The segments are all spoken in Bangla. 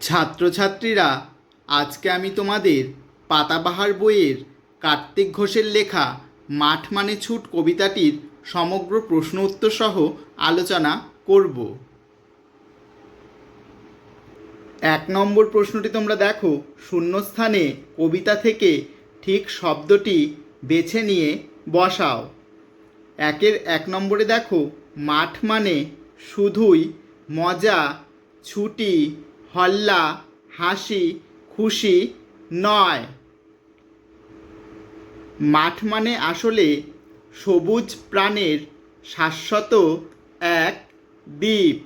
ছাত্রছাত্রীরা, আজকে আমি তোমাদের পাতাবাহার বইয়ের কার্তিক ঘোষের লেখা মাঠ মানে ছুট কবিতাটির সমগ্র প্রশ্ন উত্তর সহ আলোচনা করব। এক নম্বর প্রশ্নটি তোমরা দেখো, শূন্যস্থানে কবিতা থেকে ঠিক শব্দটি বেছে নিয়ে বসাও। একের এক নম্বরে দেখো, মাঠ মানে শুধুই মজা, ছুটি হল্লা, হাসি, খুশি নয়। মাঠ মানে আসলে সবুজ প্রাণের শাশ্বত এক দ্বীপ।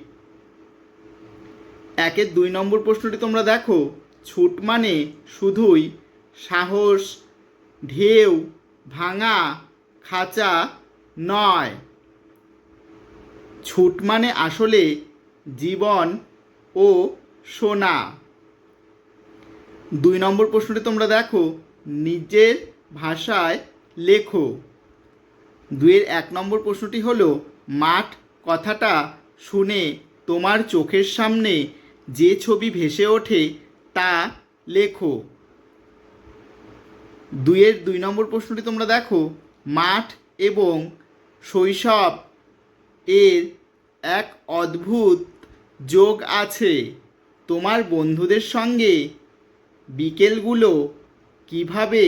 একের দুই নম্বর প্রশ্নটি তোমরা দেখো। ছুট মানে শুধুই, সাহস, ঢেউ, ভাঙা, খাঁচা নয়। ছুট মানে আসলে জীবন ও সোনা। দুই নম্বর প্রশ্নটি তোমরা দেখো, নিজের ভাষায় লেখো। দুইয়ের এক নম্বর প্রশ্নটি হলো, মাঠ কথাটা শুনে তোমার চোখের সামনে যে ছবি ভেসে ওঠে তা লেখো। দুইয়ের দুই নম্বর প্রশ্নটি তোমরা দেখো, মাঠ এবং শৈশব এর এক অদ্ভুত যোগ আছে। তোমার বন্ধুদের সঙ্গে বিকেলগুলো কীভাবে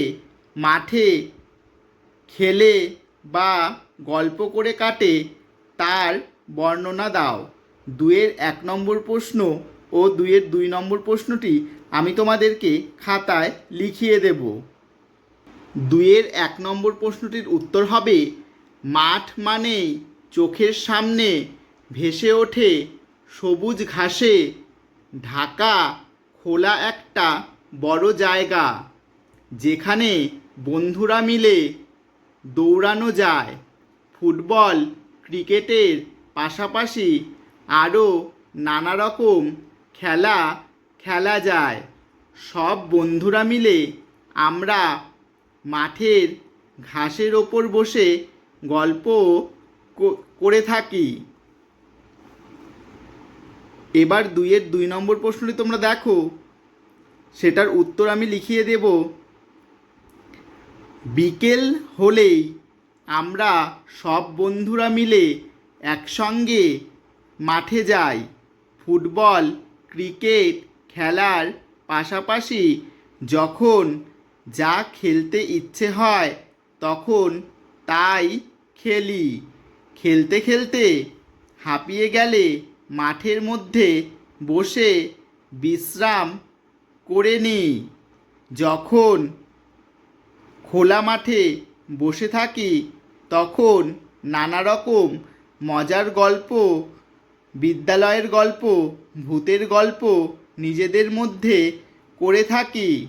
মাঠে খেলে বা গল্প করে কাটে তার বর্ণনা দাও। দুয়ের এক নম্বর প্রশ্ন ও দুয়ের দুই নম্বর প্রশ্নটি আমি তোমাদেরকে খাতায় লিখিয়ে দেব। দুয়ের এক নম্বর প্রশ্নটির উত্তর হবে, মাঠ মানেই চোখের সামনে ভেসে ওঠে সবুজ ঘাসে ঢাকা খোলা একটা বড় জায়গা যেখানে বন্ধুরা মিলে দৌড়ানো যায়। ফুটবল, ক্রিকেটের পাশাপাশি আরও নানা রকম খেলা খেলা যায়। সব বন্ধুরা মিলে আমরা মাঠের ঘাসের ওপর বসে গল্প করে থাকি। এবার দুইয়ের দুই নম্বর প্রশ্নটি তোমরা দেখো। সেটার উত্তর আমি লিখিয়ে দেব। বিকেল হলেই আমরা সব বন্ধুরা মিলে একসঙ্গে মাঠে যাই। ফুটবল, ক্রিকেট, খেলার পাশাপাশি যখন যা খেলতে ইচ্ছে হয় তখন তাই খেলি। খেলতে খেলতে হাঁপিয়ে গেলে মাঠের মধ্যে বসে বিশ্রাম করে নিই। যখন খোলা মাঠে বসে থাকি, তখন নানা রকম মজার গল্প, বিদ্যালয়ের গল্প, ভূতের গল্প নিজেদের মধ্যে করে থাকি।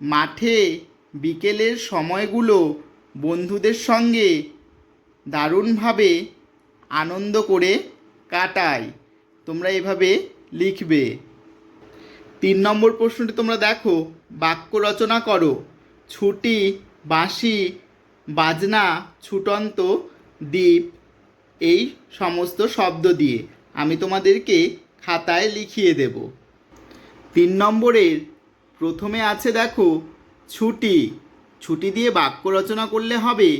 মাঠে বিকেলের সময়গুলো বন্ধুদের সঙ্গে দারুণভাবে আনন্দ করে কাটাই। তোমরা এভাবে লিখবে। তিন নম্বর প্রশ্নটি তোমরা দেখো। বাক্য রচনা করো। ছুটি, বাঁশি, বাজনা, ছুটন্ত, দ্বীপ, এই সমস্ত শব্দ দিয়ে আমি তোমাদেরকে খাতায় লিখিয়ে দেব। তিন নম্বরের প্রথমে আছে দেখো, ছুটি। ছুটি দিয়ে বাক্য রচনা করলে হবে,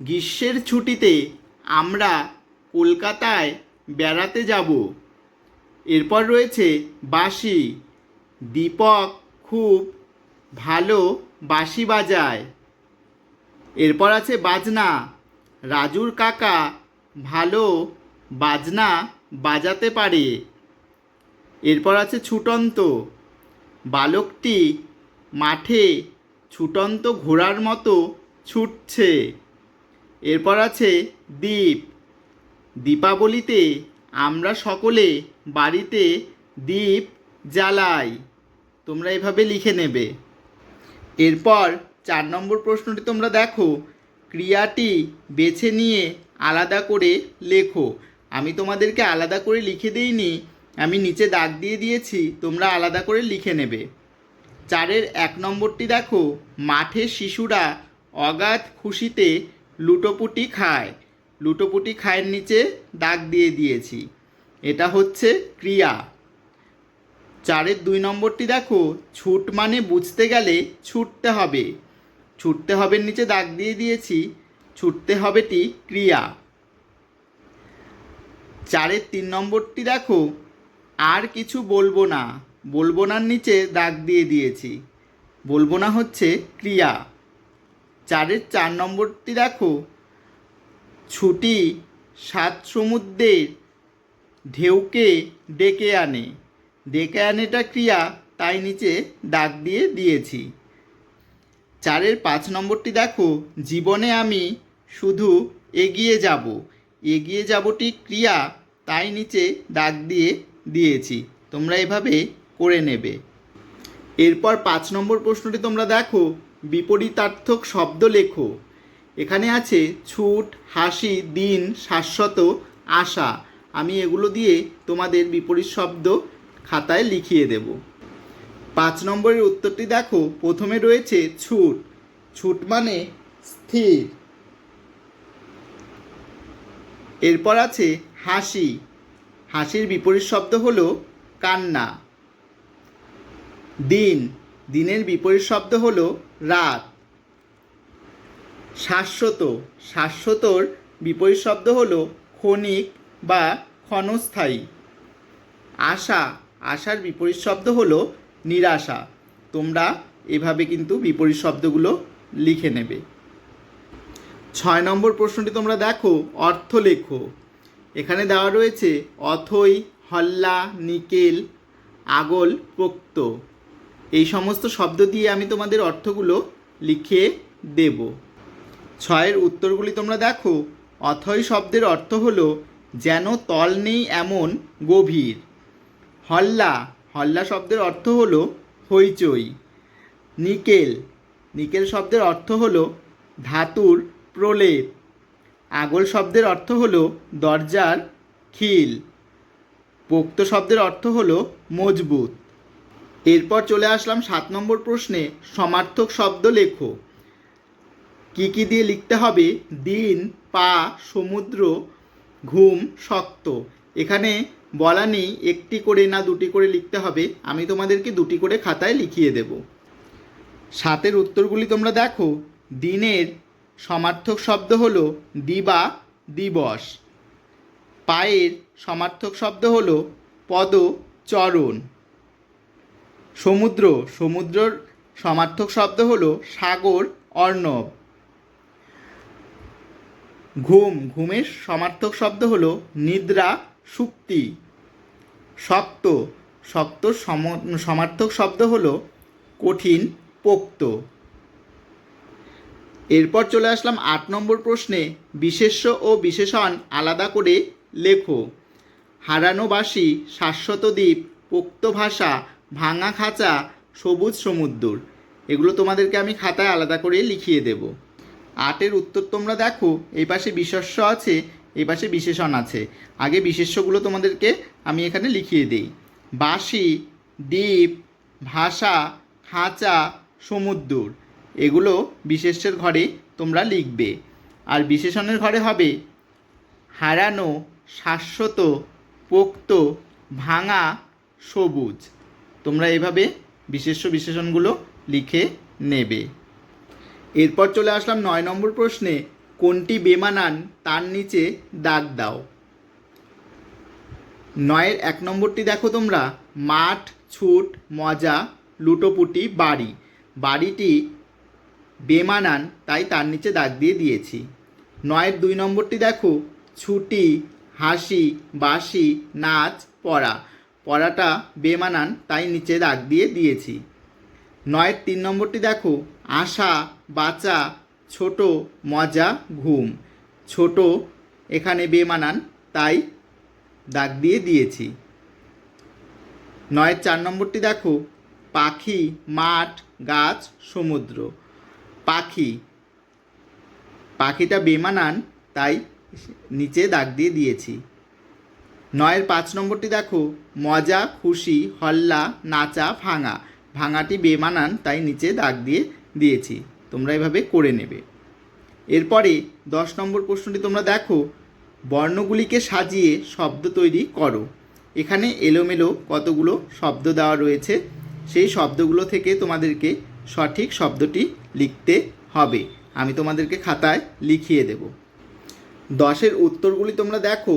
গ্রীষ্মের ছুটিতে আমরা কলকাতায় বেড়াতে যাব। এরপর রয়েছে বাঁশি। দীপক খুব ভালো বাঁশি বাজায়। এরপর আছে বাজনা। রাজুর কাকা ভালো বাজনা বাজাতে পারে। এরপর আছে ছুটন্ত। বালকটি মাঠে ছুটন্ত ঘোড়ার মতো ছুটছে। এরপর আছে দ্বীপ দীপাবলিতে আমরা সকলে বাড়িতে দ্বীপ জ্বালাই। তোমরা এভাবে লিখে নেবে। এরপর চার নম্বর প্রশ্নটি তোমরা দেখো। ক্রিয়াটি বেছে নিয়ে আলাদা করে লেখো। আমি তোমাদেরকে আলাদা করে লিখে দিইনি, আমি নিচে দাগ দিয়ে দিয়েছি, তোমরা আলাদা করে লিখে নেবে। চারের এক নম্বরটি দেখো, মাঠে শিশুরা অগাধ খুশিতে লুটোপুটি খায়। লুটোপুটি খায়ের নিচে দাগ দিয়ে দিয়েছি। এটা হচ্ছে ক্রিয়া। চারের দুই নম্বরটি দেখো, ছুট মানে বুঝতে গেলে ছুটতে হবে। ছুটতে হবে নিচে দাগ দিয়ে দিয়েছি, ছুটতে হবেটি ক্রিয়া। চারের তিন নম্বরটি দেখো, আর কিছু বলব না। বলব নার নিচে দাগ দিয়ে দিয়েছি। বলব না হচ্ছে ক্রিয়া। চারের চার নম্বরটি দেখো, ছুটি সাত সমুদ্রের ঢেউকে ডেকে আনে। ডেকে আনেটা ক্রিয়া তাই নিচে দাগ দিয়ে দিয়েছি। চারের পাঁচ নম্বরটি দেখো, জীবনে আমি শুধু এগিয়ে যাব। এগিয়ে যাবটি ক্রিয়া তাই নিচে দাগ দিয়ে দিয়েছি। তোমরা এভাবে করে নেবে। এরপর পাঁচ নম্বর প্রশ্নটি তোমরা দেখো, বিপরীতার্থক শব্দ লেখো। এখানে আছে ছুট, হাসি, দিন, শাশ্বত, আশা। আমি এগুলো দিয়ে তোমাদের বিপরীত শব্দ খাতায় লিখিয়ে দেব। পাঁচ নম্বরের উত্তরটি দেখো। প্রথমে রয়েছে ছুট। ছুট মানে স্থির। এরপর আছে হাসি। হাসির বিপরীত শব্দ হলো কান্না। দিন। দিনের বিপরীত শব্দ হলো রাত। শাশ্বত। শাশ্বতর বিপরীত শব্দ হলো ক্ষণিক বা ক্ষণস্থায়ী। আশা, আশার বিপরীত শব্দ হলো নিরাশা। তোমরা এভাবে কিন্তু বিপরীত শব্দগুলো লিখে নেবে। ছয় নম্বর প্রশ্নটি তোমরা দেখো অর্থ লেখো এখানে দেওয়া রয়েছে, অথই, হল্লা, নিকেল, আগল, পোক্ত। এই সমস্ত শব্দ দিয়ে আমি তোমাদের অর্থগুলো লিখে দেব। ছয়ের উত্তরগুলি তোমরা দেখো, অথই শব্দের অর্থ হলো যেন তল নেই এমন গভীর। হল্লা হল্লা শব্দের অর্থ হলো হইচই। নিকেল নিকেল শব্দের অর্থ হলো ধাতুর প্রলেপ। আগল শব্দের অর্থ হলো দরজার খিল। পোক্ত শব্দের অর্থ হলো মজবুত। এরপর চলে আসলাম সাত নম্বর প্রশ্নে, সমার্থক শব্দ লেখো। কি কি দিয়ে লিখতে হবে? দিন, পা, সমুদ্র ঘুম শক্ত। এখানে বলা নেই একটি করে না দুটি করে লিখতে হবে, আমি তোমাদেরকে দুটি করে খাতায় লিখিয়ে দেব। সাতের উত্তরগুলি তোমরা দেখো। দিনের সমার্থক শব্দ হলো দিবা দিবস। পায়ের সমার্থক শব্দ হলো পদ চরণ। সমুদ্র, সমুদ্রর সমার্থক শব্দ হলো সাগর, অর্ণব। ঘুম, ঘুমের সমার্থক শব্দ হলো নিদ্রা সুক্তি শক্ত শক্ত সমার্থক শব্দ হলো কঠিন, পোক্ত। এরপর চলে আসলাম আট নম্বর প্রশ্নে। বিশেষ্য ও বিশেষণ আলাদা করে লেখো। হারানোবাসী, শাশ্বত দ্বীপ, পোক্ত ভাষা, ভাঙা খাঁচা, সবুজ সমুদ্র। এগুলো তোমাদেরকে আমি খাতায় আলাদা করে লিখিয়ে দেব। আটের উত্তর তোমরা দেখো, এই পাশে বিশেষ্য আছে, এই পাশে বিশেষণ আছে। আগে বিশেষ্যগুলো তোমাদেরকে আমি এখানে লিখিয়ে দিই। বাঁশি, দ্বীপ, ভাষা, খাঁচা, সমুদ্র, এগুলো বিশেষ্যের ঘরে তোমরা লিখবে। আর বিশেষণের ঘরে হবে, হারানো, শাশ্বত, পোক্ত, ভাঙা, সবুজ। তোমরা এভাবে বিশেষ্য বিশেষণগুলো লিখে নেবে। এরপর চলে আসলাম নয় নম্বর প্রশ্নে, কোনটি বেমানান তার নিচে দাগ দাও? নয়ের এক নম্বরটি দেখো তোমরা, মাঠ, ছুট, মজা, লুটোপুটি, বাড়ি। বাড়িটি বেমানান, তাই তার নিচে দাগ দিয়ে দিয়েছি। নয়ের দুই নম্বরটি দেখো, ছুটি, হাসি বাসি নাচ, পড়া। পড়াটা বেমানান, তাই নিচে দাগ দিয়ে দিয়েছি। নয়ের তিন নম্বরটি দেখো আশা, বাঁচা, ছোট, মজা, ঘুম। ছোট, এখানে বেমানান, তাই দাগ দিয়ে দিয়েছি। নয়ের চার নম্বরটি দেখো। পাখি, মাঠ, গাছ, সমুদ্র। পাখি। পাখিটা বেমানান, তাই নিচে দাগ দিয়ে দিয়েছি। নয়ের পাঁচ নম্বরটি দেখো। মজা, খুশি, হল্লা, নাচা, ভাঙা। ভাঙাটি বেমানান, তাই নিচে দাগ দিয়ে দিয়েছি, তোমরা এভাবে করে নেবে। এরপরে দশ নম্বর প্রশ্নটি তোমরা দেখো, বর্ণগুলিকে সাজিয়ে শব্দ তৈরি করো। এখানে এলোমেলো কতগুলো শব্দ দেওয়া রয়েছে, সেই শব্দগুলো থেকে তোমাদেরকে সঠিক শব্দটি লিখতে হবে। আমি তোমাদেরকে খাতায় লিখিয়ে দেব। দশের উত্তরগুলি তোমরা দেখো,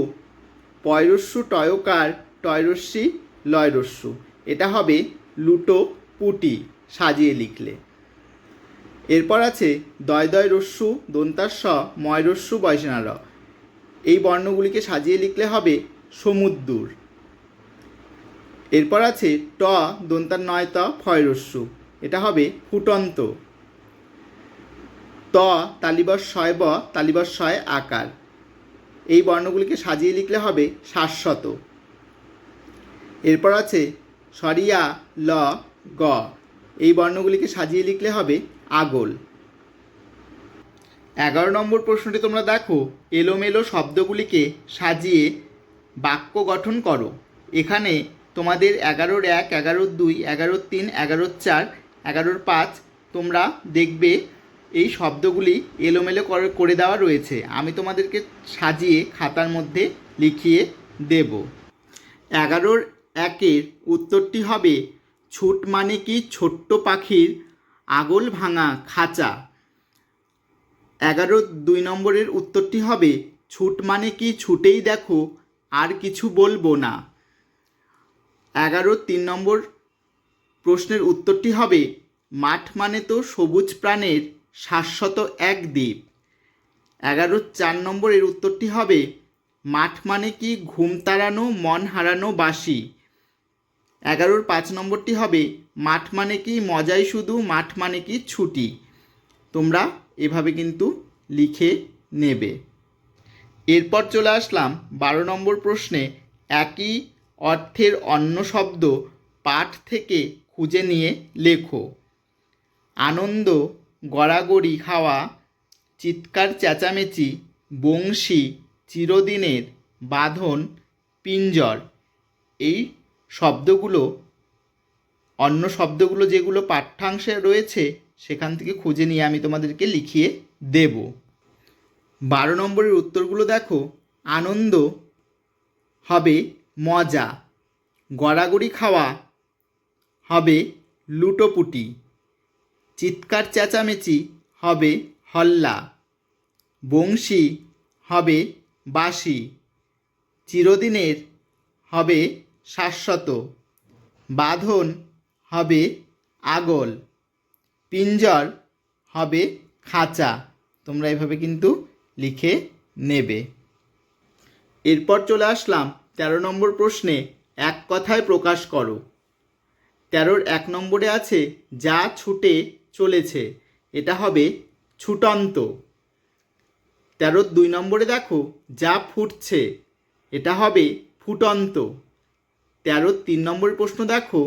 পয়রস্যু টয়কার টয়রস্যি লয়রস্যু। এটা হবে লুটো পুটি, সাজিয়ে লিখলে। এরপর আছে দয় দয় রস্যু দন্তাস্য ময়রস্যু বয়সনার এই বর্ণগুলিকে সাজিয়ে লিখলে হবে সমুদ্দুর। এরপর আছে ট, দন্তার নয় ত ফয়রস্যু এটা হবে ফুটন্ত। ত, তালিবর শয় ব, তালিবর শয় আকার। এই বর্ণগুলিকে সাজিয়ে লিখলে হবে শাশ্বত। এরপর আছে সরিয়া, ল, গ। এই বর্ণগুলিকে সাজিয়ে লিখলে হবে আগল। এগারো নম্বর প্রশ্নটি তোমরা দেখো, এলোমেলো শব্দগুলিকে সাজিয়ে বাক্য গঠন করো। এখানে তোমাদের এগারোর এক, এগারোর দুই, এগারোর তিন, এগারোর চার, এগারোর পাঁচ তোমরা দেখবে এই শব্দগুলি এলোমেলো করে দেওয়া রয়েছে। আমি তোমাদেরকে সাজিয়ে খাতার মধ্যে লিখিয়ে দেব। এগারোর একের উত্তরটি হবে ছুট মানে কি ছোট্ট পাখির আগল ভাঙা খাঁচা। এগারো দুই নম্বরের উত্তরটি হবে, ছুট মানে কি ছুটেই দেখো, আর কিছু বলব না। এগারো তিন নম্বর প্রশ্নের উত্তরটি হবে, মাঠ মানে তো সবুজ প্রাণের শাশ্বত এক দ্বীপ। এগারো চার নম্বরের উত্তরটি হবে, মাঠ মানে কি ঘুম তাড়ানো, মন হারানো বাসি এগারোর পাঁচ নম্বরটি হবে, মাঠ মানে কি মজাই শুধু, মাঠ মানে কি ছুটি। তোমরা এভাবে কিন্তু লিখে নেবে। এরপর চলে আসলাম বারো নম্বর প্রশ্নে, একই অর্থের অন্য শব্দ পাঠ থেকে খুঁজে নিয়ে লেখো। আনন্দ, গড়াগড়ি খাওয়া, চিৎকার চেঁচামেচি, বংশী, চিরদিনের বাঁধন, পিঞ্জর, এই শব্দগুলো, অন্য শব্দগুলো যেগুলো পাঠ্যাংশে রয়েছে, সেখান থেকে খুঁজে নিয়ে আমি তোমাদেরকে লিখিয়ে দেব। বারো নম্বরের উত্তরগুলো দেখো। আনন্দ হবে মজা, গড়াগড়ি খাওয়া হবে লুটোপুটি, চিৎকার চেঁচামেচি হবে হল্লা, বংশী হবে বাঁশি, চিরদিনের হবে শাশ্বত। বাঁধন হবে আগল, পিঞ্জর হবে খাঁচা। তোমরা এভাবে কিন্তু লিখে নেবে। এরপর চলে আসলাম তেরো নম্বর প্রশ্নে, এক কথায় প্রকাশ করো। তেরোর এক নম্বরে আছে, যা ছুটে চলেছে, এটা হবে ছুটন্ত। তেরোর দুই নম্বরে দেখো, যা ফুটছে, এটা হবে ফুটন্ত। তেরোর তিন নম্বরের প্রশ্ন দেখো।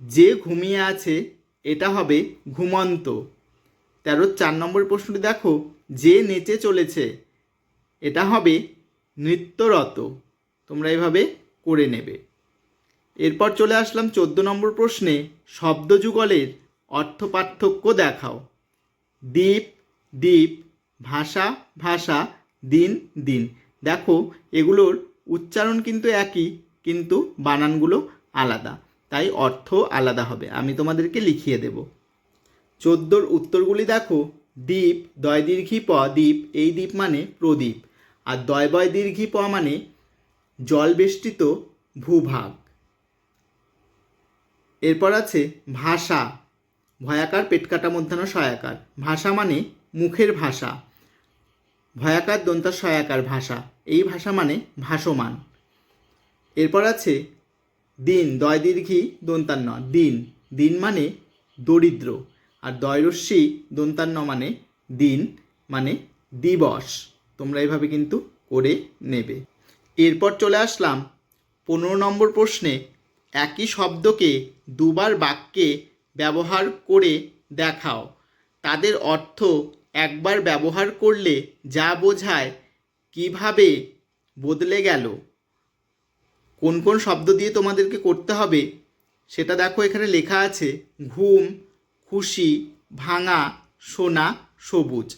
যে ঘুমিয়ে আছে, এটা হবে ঘুমন্ত। তেরোর চার নম্বরের প্রশ্নটি দেখো। যে নেচে চলেছে, এটা হবে নৃত্যরত। তোমরা এভাবে করে নেবে। এরপর চলে আসলাম চোদ্দ নম্বর প্রশ্নে শব্দযুগলের অর্থ পার্থক্য দেখাও। দ্বীপ দ্বীপ, ভাষা ভাষা, দিন দিন। দেখো, এগুলোর উচ্চারণ কিন্তু একই। কিন্তু বানানগুলো আলাদা। তাই অর্থ আলাদা হবে। আমি তোমাদেরকে লিখিয়ে দেব। চোদ্দোর উত্তরগুলি দেখো। দ্বীপ দয় দীর্ঘি প, দ্বীপ। এই দ্বীপ মানে প্রদীপ। আর দয় বয় দীর্ঘি প মানে জল বেষ্টিত ভূভাগ। এরপর আছে ভাষা। ভয়াকার, পেটকাটা, মধ্যাহ্ন, সয়াকার। ভাষা মানে মুখের ভাষা। ভয়াকার, দন্তা, সয়াকার ভাষা। এই ভাষা মানে ভাসমান। এরপর আছে দিন, দয় দীর্ঘি দন্তান্ন। দিন দিন মানে দরিদ্র। আর দয়রস্যি দন্তান্ন মানে দিন মানে দিবস। তোমরা এভাবে কিন্তু করে নেবে। এরপর চলে আসলাম পনেরো নম্বর প্রশ্নে। একই শব্দকে দুবার বাক্যে ব্যবহার করে দেখাও। তাদের অর্থ একবার ব্যবহার করলে যা বোঝায়, কীভাবে বদলে গেল? কোন কোন শব্দ দিয়ে তোমাদেরকে করতে হবে, সেটা দেখো এখানে লেখা আছে, ঘুম, খুশি, ভাঙা সোনা সবুজ।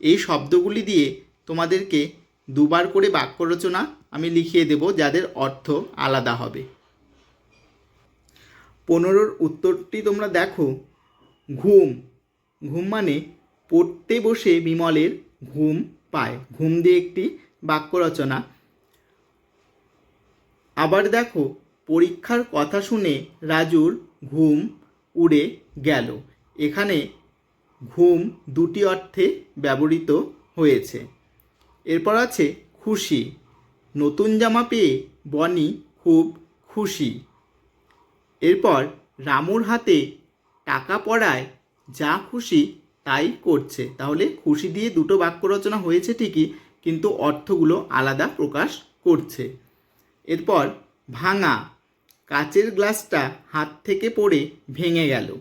এই শব্দগুলি দিয়ে তোমাদেরকে দুবার করে বাক্য রচনা আমি লিখিয়ে দেব, যাদের অর্থ আলাদা হবে। পনেরোর উত্তরটি তোমরা দেখো, ঘুম। ঘুম মানে পড়তে বসে বিমলের ঘুম পায়। ঘুম দিয়ে একটি বাক্য রচনা। আবার দেখো, পরীক্ষার কথা শুনে রাজুর ঘুম উড়ে গেল। এখানে ঘুম দুটি অর্থে ব্যবহৃত হয়েছে। এরপর আছে খুশি। নতুন জামা পেয়ে বনি খুব খুশি। এরপর রামুর হাতে টাকা পড়ায় যা খুশি তাই করছে। তাহলে খুশি দিয়ে দুটো বাক্য রচনা হয়েছে ঠিকই, কিন্তু অর্থগুলো আলাদা প্রকাশ করছে। এরপর ভাঙা কাচের গ্লাসটা হাত থেকে পড়ে ভেঙে গেল।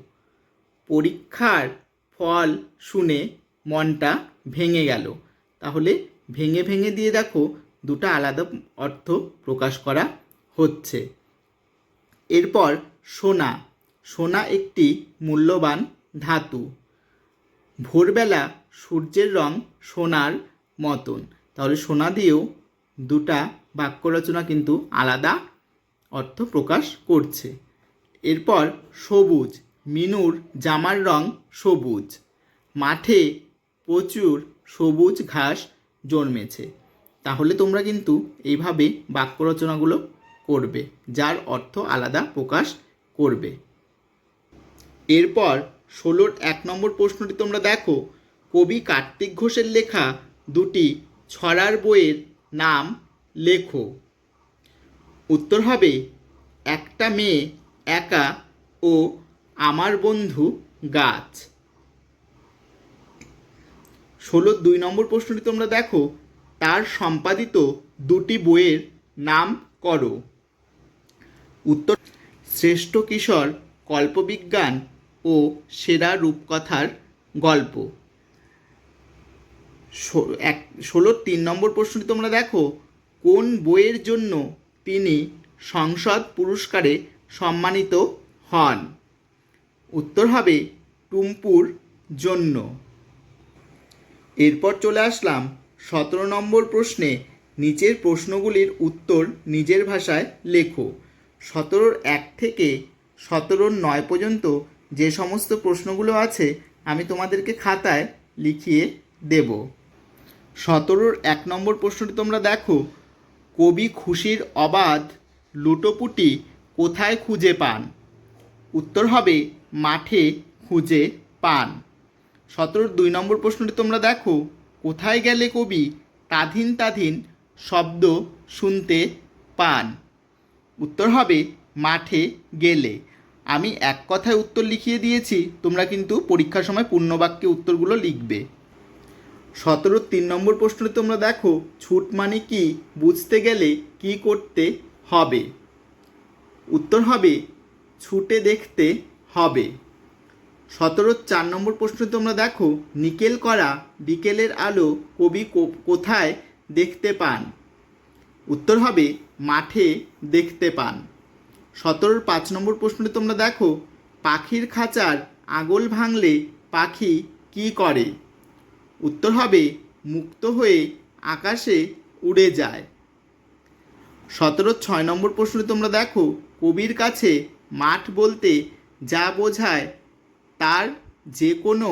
পরীক্ষার ফল শুনে মনটা ভেঙে গেল। তাহলে ভেঙে ভেঙে দিয়ে দেখো দুটো আলাদা অর্থ প্রকাশ করা হচ্ছে। এরপর সোনা। সোনা একটি মূল্যবান ধাতু। ভোরবেলা সূর্যের রং সোনার মতন। তাহলে সোনা দিয়েও দুটা বাক্য রচনা কিন্তু আলাদা অর্থ প্রকাশ করছে। এরপর সবুজ, মিনুর জামার রং সবুজ। মাঠে প্রচুর সবুজ ঘাস জন্মেছে। তাহলে তোমরা কিন্তু এইভাবে বাক্য রচনাগুলো করবে, যার অর্থ আলাদা প্রকাশ করবে। এরপর ষোলোর এক নম্বর প্রশ্নটি তোমরা দেখো। কবি কার্তিক ঘোষের লেখা দুটি ছড়ার বইয়ের নাম লেখো। উত্তর হবে, একটা মেয়ে একা ও আমার বন্ধু গাছ। ষোলোর দুই নম্বর প্রশ্নটি তোমরা দেখো, তার সম্পাদিত দুটি বইয়ের নাম করো। উত্তর, শ্রেষ্ঠ কিশোর, কল্পবিজ্ঞান ও সেরা রূপকথার গল্প। এক ষোলোর তিন নম্বর প্রশ্নটি তোমরা দেখো। কোন বইয়ের জন্য তিনি সংসদ পুরস্কারে সম্মানিত হন? উত্তর হবে টুম্পুর জন্য। এরপর চলে আসলাম সতেরো নম্বর প্রশ্নে। নিচের প্রশ্নগুলির উত্তর নিজের ভাষায় লেখো। সতেরোর এক থেকে সতেরোর নয় পর্যন্ত যে সমস্ত প্রশ্নগুলো আছে, আমি তোমাদেরকে খাতায় লিখিয়ে দেব। সতেরোর এক নম্বর প্রশ্নটি তোমরা দেখো। কবি খুশির অবাধ লুটোপুটি কোথায় খুঁজে পান? উত্তর হবে, মাঠে খুঁজে পান। সতেরোর দুই নম্বর প্রশ্নটি তোমরা দেখো, কোথায় গেলে কবি তাধীন তাধীন শব্দ শুনতে পান? উত্তর হবে, মাঠে গেলে। আমি এক কথায় উত্তর লিখিয়ে দিয়েছি, তোমরা কিন্তু পরীক্ষার সময় পূর্ণবাক্যে উত্তরগুলো লিখবে। সতেরোর তিন নম্বর প্রশ্নটি তোমরা দেখো, ছুট মানে কি? বুঝতে গেলে কি করতে হবে? উত্তর হবে, ছুটে দেখতে হবে। সতেরোর চার নম্বর প্রশ্ন তোমরা দেখো, নিকেল করা বিকেলের আলো কবি কোথায় দেখতে পান? উত্তর হবে, মাঠে দেখতে পান। সতেরোর পাঁচ নম্বর প্রশ্নটি তোমরা দেখো, পাখির খাঁচার আগল ভাঙলে পাখি কি করে? উত্তর হবে, মুক্ত হয়ে আকাশে উড়ে যায়। সতেরো ছয় নম্বর প্রশ্নে তোমরা দেখো, কবির কাছে মাঠ বলতে যা বোঝায় তার যে কোনো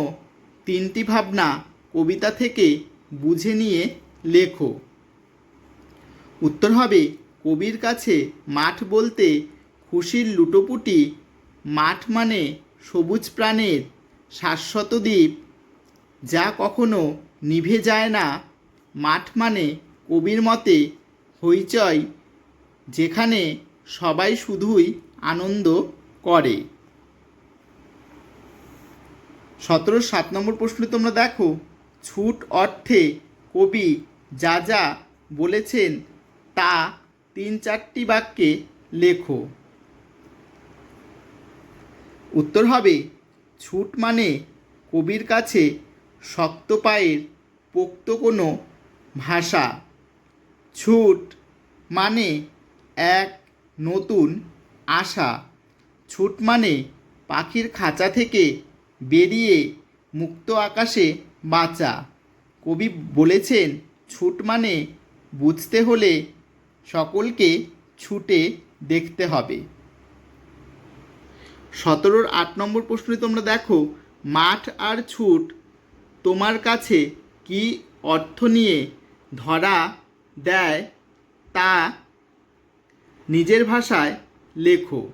তিনটি ভাবনা কবিতা থেকে বুঝে নিয়ে লেখো। উত্তর হবে, কবির কাছে মাঠ বলতে খুশির লুটোপুটি, মাঠ মানে সবুজ প্রাণের শাশ্বত দ্বীপ যা কখনো নিভে যায় না, মাঠ মানে কবির মতে হইচই, যেখানে সবাই শুধুই আনন্দ করে। সতেরো সাত নম্বর প্রশ্নে তোমরা দেখো। ছুট অর্থে কবি যা যা বলেছেন, তা তিন চারটি বাক্যে লেখো। উত্তর হবে, ছুট মানে কবির কাছে শক্ত পায়ের পোক্ত কোনো ভাষা। ছুট মানে এক নতুন আশা। ছুট মানে পাখির খাঁচা থেকে বেরিয়ে মুক্ত আকাশে বাঁচা। কবি বলেছেন, ছুট মানে বুঝতে হলে সকলকে ছুটে দেখতে হবে। সতেরোর আট নম্বর প্রশ্নে তোমরা দেখো, মাঠ আর ছুট তোমার কাছে কি অর্থ নিয়ে ধরা দেয় তা নিজের ভাষায় লেখো।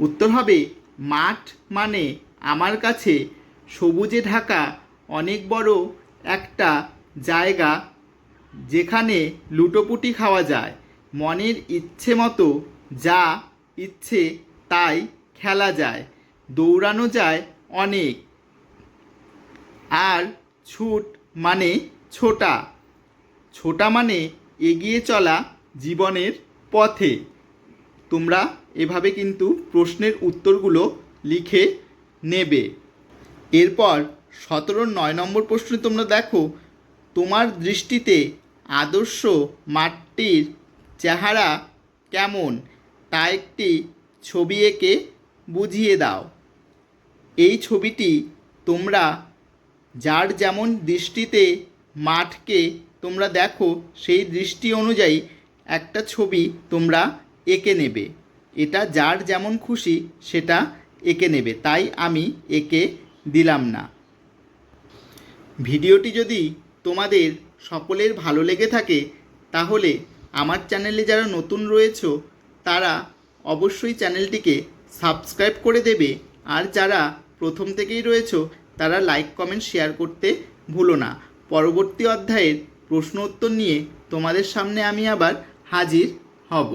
উত্তর হবে, মাঠ মানে আমার কাছে সবুজে ঢাকা অনেক বড় একটা জায়গা যেখানে লুটোপুটি খাওয়া যায়। মনের ইচ্ছে মতো যা ইচ্ছে তাই খেলা যায়। দৌড়ানো যায় অনেক। আর ছুট মানে ছোটা। ছোটা মানে এগিয়ে চলা জীবনের পথে। তোমরা এভাবে কিন্তু প্রশ্নের উত্তরগুলো লিখে নেবে। এরপর সতেরো নয় নম্বর প্রশ্নে তোমরা দেখো। তোমার দৃষ্টিতে আদর্শ মাঠটির চেহারা কেমন? তা একটি ছবি এঁকে বুঝিয়ে দাও। এই ছবিটি তোমরা যার যেমন দৃষ্টিতে মাঠকে তোমরা দেখো, সেই দৃষ্টি অনুযায়ী একটা ছবি তোমরা এঁকে নেবে। এটা যার যেমন খুশি, সেটা এঁকে নেবে। তাই আমি এঁকে দিলাম না। ভিডিওটি যদি তোমাদের সকলের ভালো লেগে থাকে, তাহলে আমার চ্যানেলে যারা নতুন রয়েছে, তারা অবশ্যই চ্যানেলটিকে সাবস্ক্রাইব করে দেবে। আর যারা প্রথম থেকেই রয়েছে তারা লাইক কমেন্ট শেয়ার করতে ভুলো না। পরবর্তী অধ্যায়ের প্রশ্ন উত্তর নিয়ে তোমাদের সামনে আমি আবার হাজির হব।